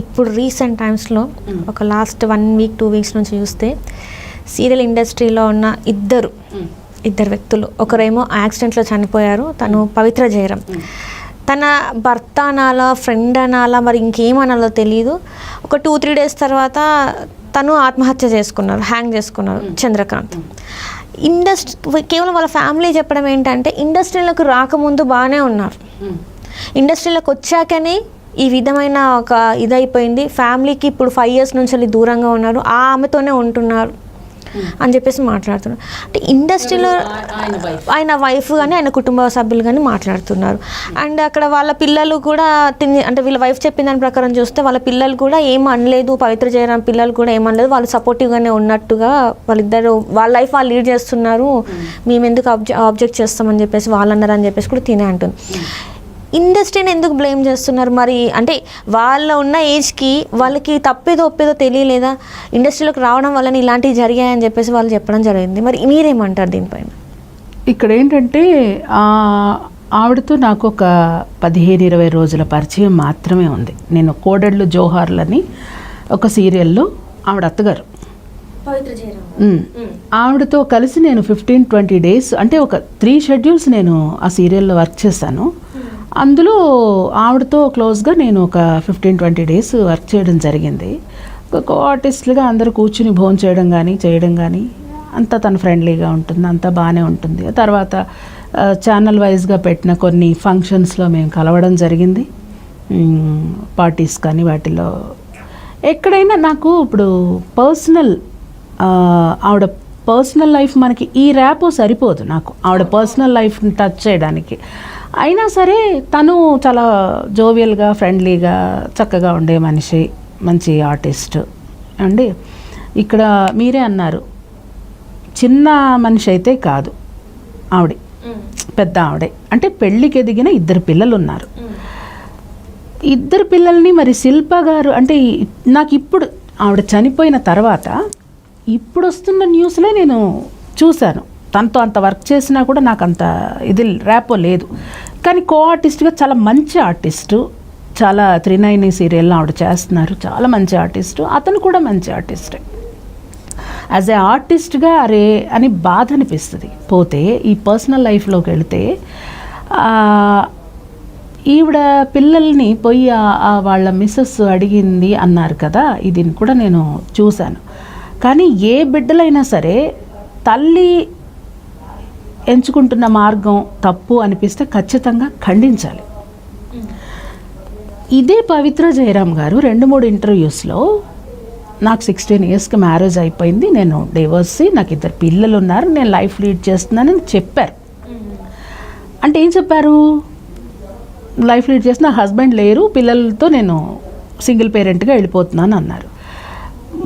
ఇప్పుడు రీసెంట్ టైమ్స్లో ఒక last one week two weeks నుంచి చూస్తే సీరియల్ ఇండస్ట్రీలో ఉన్న ఇద్దరు ఇద్దరు వ్యక్తులు. ఒకరేమో యాక్సిడెంట్లో చనిపోయారు. తను పవిత్ర జయరాం తన భర్త అనాలా ఫ్రెండ్ అనాలా మరి ఇంకేమనాలో తెలియదు ఒక టూ త్రీ డేస్ తర్వాత తను ఆత్మహత్య చేసుకున్నారు హ్యాంగ్ చేసుకున్నారు చంద్రకాంత్. ఇండస్ట్రీ కేవలం వాళ్ళ ఫ్యామిలీ చెప్పడం ఏంటంటే ఇండస్ట్రీలకు రాకముందు బాగానే ఉన్నారు. ఇండస్ట్రీలోకి వచ్చాకనే ఈ విధమైన ఒక ఇదైపోయింది. ఫ్యామిలీకి ఇప్పుడు ఫైవ్ ఇయర్స్ నుంచి వెళ్ళి దూరంగా ఉన్నారు. ఆ ఆమెతోనే ఉంటున్నారు అని చెప్పేసి మాట్లాడుతున్నారు. అంటే ఇండస్ట్రీలో ఆయన వైఫ్. కానీ ఆయన కుటుంబ సభ్యులు కానీ మాట్లాడుతున్నారు. అండ్ అక్కడ వాళ్ళ పిల్లలు కూడా తిని అంటే వీళ్ళ వైఫ్ చెప్పిన దాని ప్రకారం చూస్తే వాళ్ళ పిల్లలు కూడా ఏం అనలేదు. పవిత్ర జయరాం పిల్లలు కూడా ఏమనలేదు వాళ్ళు సపోర్టివ్గానే ఉన్నట్టుగా వాళ్ళిద్దరు వాళ్ళ లైఫ్ వాళ్ళు లీడ్ చేస్తున్నారు. మేము ఎందుకు ఆబ్జె ఆబ్జెక్ట్ చేస్తామని చెప్పేసి వాళ్ళు అన్నారు అని చెప్పేసి కూడా తినే అంటుంది. ఇండస్ట్రీని ఎందుకు బ్లేమ్ చేస్తున్నారు మరి? అంటే వాళ్ళ ఉన్న ఏజ్కి వాళ్ళకి తప్పేదో ఒప్పేదో తెలియలేదా? ఇండస్ట్రీలోకి రావడం వల్ల ఇలాంటివి జరిగాయని చెప్పేసి వాళ్ళు చెప్పడం జరిగింది. మరి మీరేమంటారు దీనిపైన? ఇక్కడ ఏంటంటే ఆ, ఆవిడతో నాకు ఒక పదిహేను ఇరవై రోజుల పరిచయం మాత్రమే ఉంది. నేను కోడళ్ళు జోహార్లని ఒక సీరియల్లో ఆవిడ అత్తగారు. ఆవిడతో కలిసి నేను ఫిఫ్టీన్ ట్వంటీ డేస్ అంటే ఒక త్రీ షెడ్యూల్స్ నేను ఆ సీరియల్లో వర్క్ చేశాను. అందులో ఆవిడతో క్లోజ్గా నేను ఒక ఫిఫ్టీన్ ట్వంటీ డేస్ వర్క్ చేయడం జరిగింది. ఒక ఆర్టిస్ట్లుగా అందరూ కూర్చుని భోజనం చేయడం కానీ చేయడం కానీ అంతా తన ఫ్రెండ్లీగా ఉంటుంది అంతా బాగానే ఉంటుంది. తర్వాత ఛానల్ వైజ్గా పెట్టిన కొన్ని ఫంక్షన్స్లో మేము కలవడం జరిగింది. పార్టీస్ కానీ వాటిలో. ఎక్కడైనా నాకు ఇప్పుడు పర్సనల్ ఆవిడ పర్సనల్ లైఫ్ మనకి ఈ ర్యాప్ సరిపోదు నాకు. ఆవిడ పర్సనల్ లైఫ్ని టచ్ చేయడానికి. అయినా సరే తను చాలా జోవియల్గా ఫ్రెండ్లీగా చక్కగా ఉండే మనిషి మంచి ఆర్టిస్ట్. అండి ఇక్కడ మీరే అన్నారు. చిన్న మనిషి అయితే కాదు. ఆవిడ. పెద్ద ఆవిడే. అంటే పెళ్ళికి ఎదిగిన ఇద్దరు పిల్లలు ఉన్నారు ఇద్దరు పిల్లల్ని మరి శిల్ప గారు అంటే నాకు ఇప్పుడు ఆవిడ చనిపోయిన తర్వాత ఇప్పుడు వస్తున్న న్యూస్లే నేను చూశాను. తనతో అంత వర్క్ చేసినా కూడా నాకు అంత ఇది ర్యాపో లేదు. కానీ కో ఆర్టిస్ట్గా చాలా మంచి ఆర్టిస్టు చాలా త్రినైని సీరియల్లో ఆవిడ చేస్తున్నారు. చాలా మంచి ఆర్టిస్టు అతను కూడా మంచి ఆర్టిస్టే యాజ్ ఏ ఆర్టిస్ట్గా అరే అని బాధ అనిపిస్తుంది. పోతే ఈ పర్సనల్ లైఫ్లోకి వెళితే ఈవిడ పిల్లల్ని పోయి వాళ్ళ మిస్సెస్ అడిగింది అన్నారు కదా ఇది కూడా నేను చూశాను. కానీ ఏ బిడ్డలైనా సరే తల్లి ఎంచుకుంటున్న మార్గం తప్పు అనిపిస్తే ఖచ్చితంగా ఖండించాలి. ఇదే పవిత్ర జయరామ్ గారు రెండు మూడు ఇంటర్వ్యూస్లో నాకు సిక్స్టీన్ ఇయర్స్కి మ్యారేజ్ అయిపోయింది నేను డివోర్సీ నాకు ఇద్దరు పిల్లలు ఉన్నారు నేను లైఫ్ లీడ్ చేస్తున్నానని చెప్పారు. అంటే ఏం చెప్పారు? లైఫ్ లీడ్ చేసిన హస్బెండ్ లేరు పిల్లలతో నేను సింగిల్ పేరెంట్గా వెళ్ళిపోతున్నాను అన్నారు.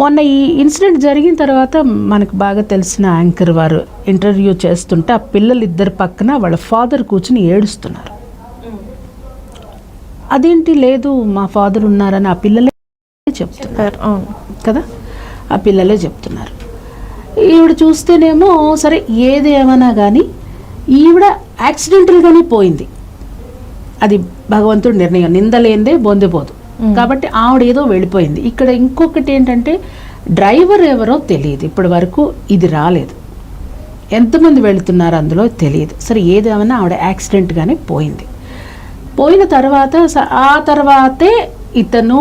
మొన్న ఈ ఇన్సిడెంట్ జరిగిన తర్వాత మనకు బాగా తెలిసిన యాంకర్ వారు ఇంటర్వ్యూ చేస్తుంటే ఆ పిల్లలు ఇద్దరు పక్కన వాళ్ళ ఫాదర్ కూర్చుని ఏడుస్తున్నారు. అదేంటి లేదు మా ఫాదర్ ఉన్నారని ఆ పిల్లలే చెప్తున్నారు. కదా? ఆ పిల్లలే చెప్తున్నారు. ఈవిడ చూస్తేనేమో సరే ఏది ఏమన్నా కానీ ఈవిడ యాక్సిడెంటల్గానే పోయింది. అది భగవంతుడి నిర్ణయం. నిందలేందే బొందిపోదు కాబట్టి ఆవిడ ఏదో వెళ్ళిపోయింది. ఇక్కడ ఇంకొకటి ఏంటంటే డ్రైవర్ ఎవరో తెలియదు. ఇప్పటి వరకు ఇది రాలేదు. ఎంతమంది వెళుతున్నారు అందులో తెలియదు. సరే ఏదేమన్నా ఆవిడ యాక్సిడెంట్గానే పోయింది. పోయిన తర్వాత ఆ తర్వాతే ఇతను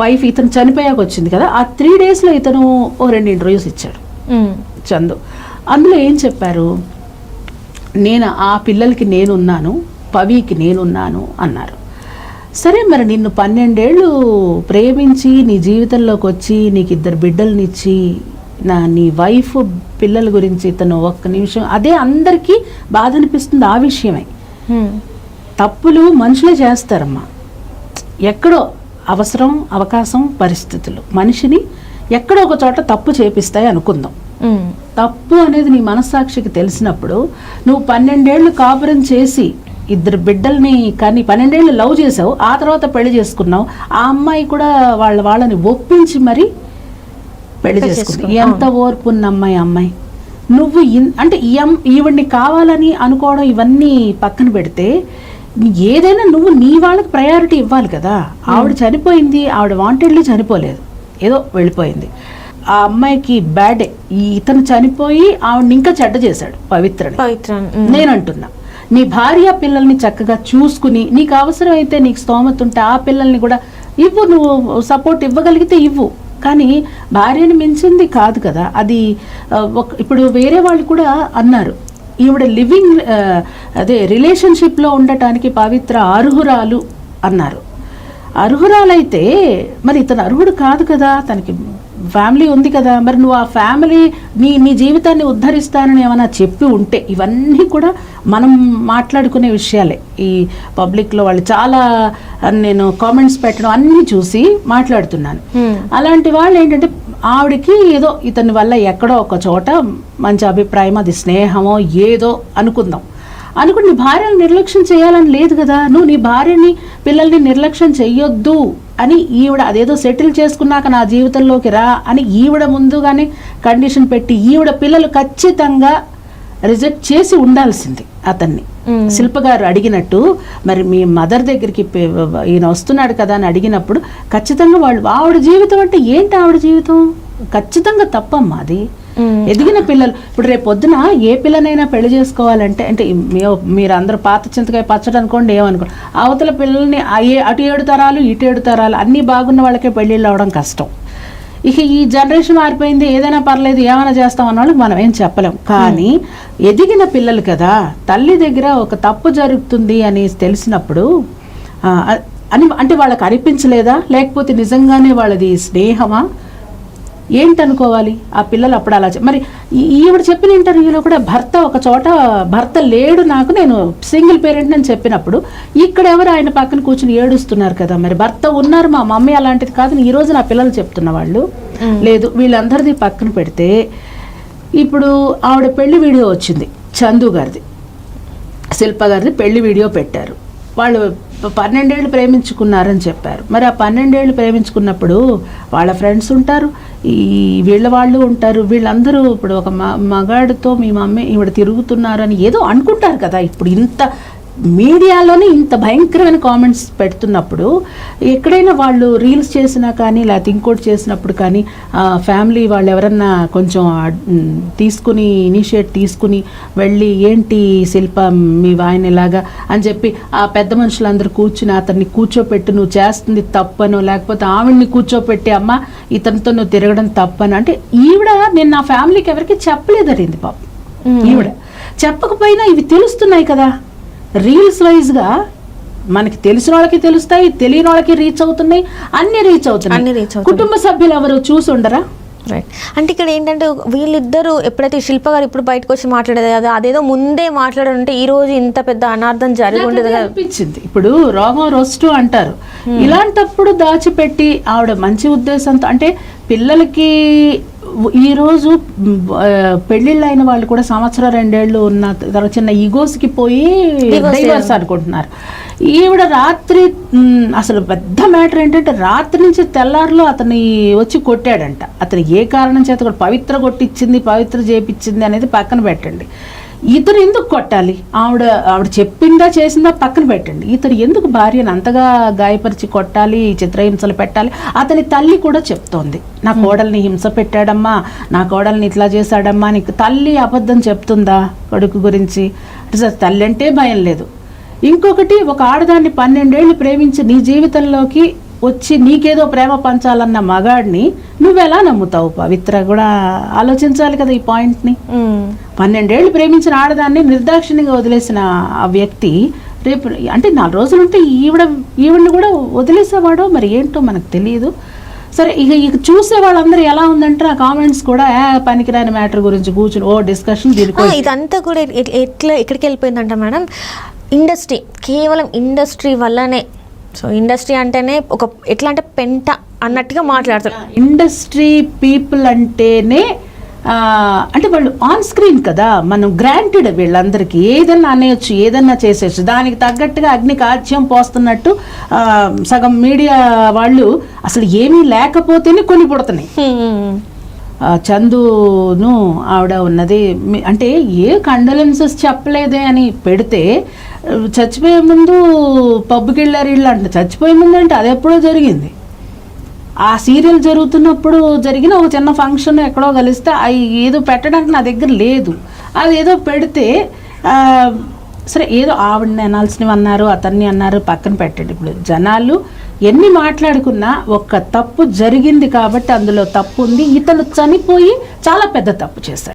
వైఫ్ ఇతను చనిపోయాక వచ్చింది కదా ఆ త్రీ డేస్లో ఇతను ఓ రెండు ఇంటర్వ్యూస్ ఇచ్చాడు. చందు. అందులో ఏం చెప్పారు? నేను ఆ పిల్లలకి నేనున్నాను పవికి నేనున్నాను అన్నారు. సరే మరి నిన్ను పన్నెండేళ్ళు ప్రేమించి నీ జీవితంలోకి వచ్చి నీకు ఇద్దరు బిడ్డలనిచ్చి నా నీ వైఫ్ పిల్లల గురించి ఇతను ఒక్క నిమిషం అదే అందరికీ బాధ అనిపిస్తుంది ఆ విషయమే. తప్పులు మనుషులే చేస్తారమ్మా. ఎక్కడో అవసరం అవకాశం పరిస్థితులు. మనిషిని ఎక్కడో ఒక చోట తప్పు చేపిస్తాయి అనుకుందాం. తప్పు అనేది నీ మనస్సాక్షికి తెలిసినప్పుడు నువ్వు పన్నెండేళ్ళు కాపురం చేసి ఇద్దరు బిడ్డల్ని కానీ పన్నెండేళ్ళు లవ్ చేసావు ఆ తర్వాత పెళ్ళి చేసుకున్నావు ఆ అమ్మాయి కూడా వాళ్ళ వాళ్ళని ఒప్పించి మరి పెళ్ళి చేసుకుంది. ఎంత ఓర్పు ఉన్న అమ్మాయి అమ్మాయి? నువ్వు అంటే ఈవిడ్ని కావాలని అనుకోవడం ఇవన్నీ పక్కన పెడితే ఏదైనా నువ్వు నీ వాళ్ళకి ప్రయారిటీ ఇవ్వాలి కదా. ఆవిడ చనిపోయింది ఆవిడ వాంటెడ్లీ చనిపోలేదు. ఏదో వెళ్ళిపోయింది. ఆ అమ్మాయికి బ్యాడే. ఈ ఇతను చనిపోయి ఆవిడని ఇంకా చెడ్డ చేశాడు పవిత్రని. పవిత్ర నేను అంటున్నా నీ భార్య పిల్లల్ని చక్కగా చూసుకుని నీకు అవసరమైతే నీకు స్తోమత ఉంటే ఆ పిల్లల్ని కూడా ఇవ్వు నువ్వు సపోర్ట్ ఇవ్వగలిగితే ఇవ్వు. కానీ భార్యని మించింది కాదు కదా. అది ఒక ఇప్పుడు వేరే వాళ్ళు కూడా అన్నారు. ఈవిడ లివింగ్ అదే రిలేషన్షిప్లో ఉండటానికి పవిత్ర అర్హురాలు అన్నారు. అర్హురాలైతే మరి ఇతను అర్హుడు కాదు కదా తనకి. ఫ్యామిలీ ఉంది కదా మరి నువ్వు ఆ ఫ్యామిలీ నీ నీ జీవితాన్ని ఉద్ధరిస్తానని ఏమైనా చెప్పి ఉంటే ఇవన్నీ కూడా మనం మాట్లాడుకునే విషయాలే. ఈ పబ్లిక్లో వాళ్ళు చాలా నేను కామెంట్స్ పెట్టడం అన్నీ చూసి మాట్లాడుతున్నాను. అలాంటి వాళ్ళు ఏంటంటే ఆవిడకి ఏదో ఇతని వల్ల ఎక్కడో ఒక చోట మంచి అభిప్రాయం అది స్నేహమో ఏదో అనుకుందాం. అనుకుని నీ భార్యను నిర్లక్ష్యం చేయాలని లేదు కదా నువ్వు నీ భార్యని పిల్లల్ని నిర్లక్ష్యం చెయ్యొద్దు. అని ఈవిడ అదేదో సెటిల్ చేసుకున్నాక నా జీవితంలోకి రా అని ఈవిడ ముందుగానే కండిషన్ పెట్టి ఈవిడ పిల్లలు ఖచ్చితంగా రిజెక్ట్ చేసి ఉండాల్సింది అతన్ని. శిల్ప గారు అడిగినట్టు మరి మీ మదర్ దగ్గరికి ఈయన వస్తున్నాడు కదా అని అడిగినప్పుడు ఖచ్చితంగా వాళ్ళు ఆవిడ జీవితం అంటే ఏంటి ఆవిడ జీవితం? ఖచ్చితంగా తప్పమ్మా అది. ఎదిగిన పిల్లలు. ఇప్పుడు రేపు పొద్దున ఏ పిల్లనైనా పెళ్ళి చేసుకోవాలంటే అంటే మీరు అందరూ పాత చింతకాయ పచ్చడి అనుకోండి ఏమనుకో అవతల పిల్లల్ని అటు ఏడు తరాలు ఇటు ఏడు తరాలు అన్నీ బాగున్న వాళ్ళకే పెళ్ళిళ్ళు అవడం కష్టం. ఇక ఈ జనరేషన్ మారిపోయింది ఏదైనా పర్లేదు ఏమైనా చేస్తాం అన్న వాళ్ళకి మనం ఏం చెప్పలేం. కానీ ఎదిగిన పిల్లలు కదా తల్లి దగ్గర ఒక తప్పు జరుగుతుంది అని తెలిసినప్పుడు అని అంటే వాళ్ళకి అనిపించలేదా? లేకపోతే నిజంగానే వాళ్ళది స్నేహమా? ఏంటనుకోవాలి? ఆ పిల్లలు అప్పుడు అలా మరి ఈవిడ చెప్పిన ఇంటర్వ్యూలో కూడా భర్త ఒక చోట భర్త లేడు నాకు నేను సింగిల్ పేరెంట్ అని చెప్పినప్పుడు ఇక్కడ ఎవరు ఆయన పక్కన కూర్చుని ఏడుస్తున్నారు కదా మరి భర్త ఉన్నారు మా మమ్మీ అలాంటిది కాదు ఈ రోజు నా పిల్లలు చెప్తున్న వాళ్ళు. లేదు వీళ్ళందరిది పక్కన పెడితే ఇప్పుడు ఆవిడ పెళ్ళి వీడియో వచ్చింది చందు గారిది. శిల్ప గారిది పెళ్ళి వీడియో పెట్టారు. వాళ్ళు పన్నెండేళ్ళు ప్రేమించుకున్నారని చెప్పారు. మరి ఆ పన్నెండేళ్ళు ప్రేమించుకున్నప్పుడు వాళ్ళ ఫ్రెండ్స్ ఉంటారు ఈ వీళ్ళ వాళ్ళు ఉంటారు వీళ్ళందరూ ఇప్పుడు ఒక మ మగాడితో మీ మమ్మీ ఈవిడ తిరుగుతున్నారని ఏదో అనుకుంటారు కదా. ఇప్పుడు ఇంత మీడియాలోనే ఇంత భయంకరమైన కామెంట్స్ పెడుతున్నప్పుడు ఎక్కడైనా వాళ్ళు రీల్స్ చేసినా కానీ లేకపోతే ఇంకోటి చేసినప్పుడు కానీ ఫ్యామిలీ వాళ్ళు ఎవరన్నా కొంచెం తీసుకుని ఇనిషియేట్ తీసుకుని వెళ్ళి ఏంటి శిల్ప మీ ఆయన ఇలాగా? అని చెప్పి ఆ పెద్ద మనుషులందరూ కూర్చుని అతన్ని కూర్చోపెట్టి నువ్వు చేస్తుంది తప్పను లేకపోతే ఆవిడ్ని కూర్చోపెట్టి అమ్మ ఇతనితో నువ్వు తిరగడం తప్పను? అంటే ఈవిడ నేను నా ఫ్యామిలీకి ఎవరికి చెప్పలేదరింది పాపం. ఈవిడ చెప్పకపోయినా ఇవి తెలుస్తున్నాయి కదా. రీల్స్ వైజ్గా మనకి తెలిసిన వాళ్ళకి తెలుస్తాయి తెలియని వాళ్ళకి రీచ్ అవుతున్నాయి అన్ని రీచ్ అన్ని అవుతున్నాయి reach అవుతున్నాయి. కుటుంబ సభ్యులు ఎవరు చూసి ఉండరా? రైట్ అంటే ఇక్కడ ఏంటంటే వీళ్ళిద్దరూ ఎప్పుడైతే శిల్ప గారు ఇప్పుడు బయటకు వచ్చి మాట్లాడేది కదా అదేదో ముందే మాట్లాడుంటే ఈ రోజు ఇంత పెద్ద అనార్థం జరిగి ఉండేది అనిపించింది. ఇప్పుడు రోగం రొస్టు అంటారు. ఇలాంటప్పుడు దాచిపెట్టి ఆవిడ మంచి ఉద్దేశంతో అంటే పిల్లలకి ఈ రోజు మ్, ఆ, పెళ్ళిళ్ళు అయిన వాళ్ళు కూడా సంవత్సరం రెండేళ్ళు ఉన్న తర్వాత చిన్న ఈగోస్కి పోయి డైవర్స్ అనుకుంటున్నారు. ఈవిడ రాత్రి అసలు పెద్ద మ్యాటర్ ఏంటంటే రాత్రి నుంచి తెల్లారులో అతని వచ్చి కొట్టాడంట. అతను ఏ కారణం చేత కూడా పవిత్ర కొట్టించింది పవిత్ర చేపించింది అనేది పక్కన పెట్టండి. ఇతను ఎందుకు కొట్టాలి? ఆవిడ ఆవిడ చెప్పిందా చేసిందా పక్కన పెట్టండి. ఇతను ఎందుకు భార్యను అంతగా గాయపరిచి కొట్టాలి చిత్రహింసలు పెట్టాలి? అతని తల్లి కూడా చెప్తోంది. నా కోడల్ని హింస పెట్టాడమ్మా నా కోడల్ని ఇట్లా చేశాడమ్మా అని తల్లి అబద్ధం చెప్తుందా కొడుకు గురించి? తల్లి అంటే భయం లేదు. ఇంకొకటి ఒక ఆడదాన్ని పన్నెండేళ్ళు ప్రేమించి నీ జీవితంలోకి వచ్చి నీకేదో ప్రేమ పంచాలన్న మగాడిని నువ్వెలా నమ్ముతావు పవిత్ర? కూడా ఆలోచించాలి కదా ఈ పాయింట్ని. పన్నెండేళ్ళు ప్రేమించిన ఆడదాన్ని నిర్దాక్షిణ్యంగా వదిలేసిన ఆ వ్యక్తి రేపు అంటే నాలుగు రోజులు ఉంటే ఈవిడ ఈవిడ్ని కూడా వదిలేసేవాడో మరి ఏంటో మనకు తెలియదు సరే ఇక ఇక చూసే వాళ్ళందరూ ఎలా ఉందంటే ఆ కామెంట్స్ కూడా "ఏ, పనికిరాని మ్యాటర్ గురించి కూర్చుని ఓ డిస్కషన్ దీనికి ఇదంతా కూడా ఎట్- ఎట్లా ఎక్కడికి వెళ్ళిపోయిందంట మేడం? ఇండస్ట్రీ కేవలం ఇండస్ట్రీ వల్లనే సో ఇండస్ట్రీ అంటేనే ఒక ఎట్లా అంటే పెంట అన్నట్టుగా మాట్లాడతారు. ఇండస్ట్రీ పీపుల్ అంటేనే అంటే వాళ్ళు ఆన్ స్క్రీన్ కదా మనం గ్రాంటెడ్ వీళ్ళందరికీ ఏదన్నా అనేయచ్చు ఏదన్నా చేసేయచ్చు. దానికి తగ్గట్టుగా అగ్ని కాల్యం పోస్తున్నట్టు సగం మీడియా వాళ్ళు అసలు ఏమీ లేకపోతేనే కొని పుడుతున్నాయి. చందును ఆవిడ ఉన్నది. అంటే ఏ కండలెన్సెస్ చెప్పలేదే అని పెడితే చచ్చిపోయే ముందు పబ్కి వెళ్ళారు వీళ్ళు అంటే చచ్చిపోయే ముందు అంటే అది ఎప్పుడో జరిగింది. ఆ సీరియల్ జరుగుతున్నప్పుడు జరిగిన ఒక చిన్న ఫంక్షన్ ఎక్కడో కలిస్తే అవి ఏదో పెట్టడానికి నా దగ్గర లేదు. అది ఏదో పెడితే సరే ఏదో ఆవిడని అనాల్సినవి అన్నారు అతన్ని అన్నారు పక్కన పెట్టండి. ఇప్పుడు జనాలు ఎన్ని మాట్లాడుకున్నా ఒక్క తప్పు జరిగింది కాబట్టి అందులో తప్పు ఉంది. ఇతను చనిపోయి చాలా పెద్ద తప్పు చేశాడు.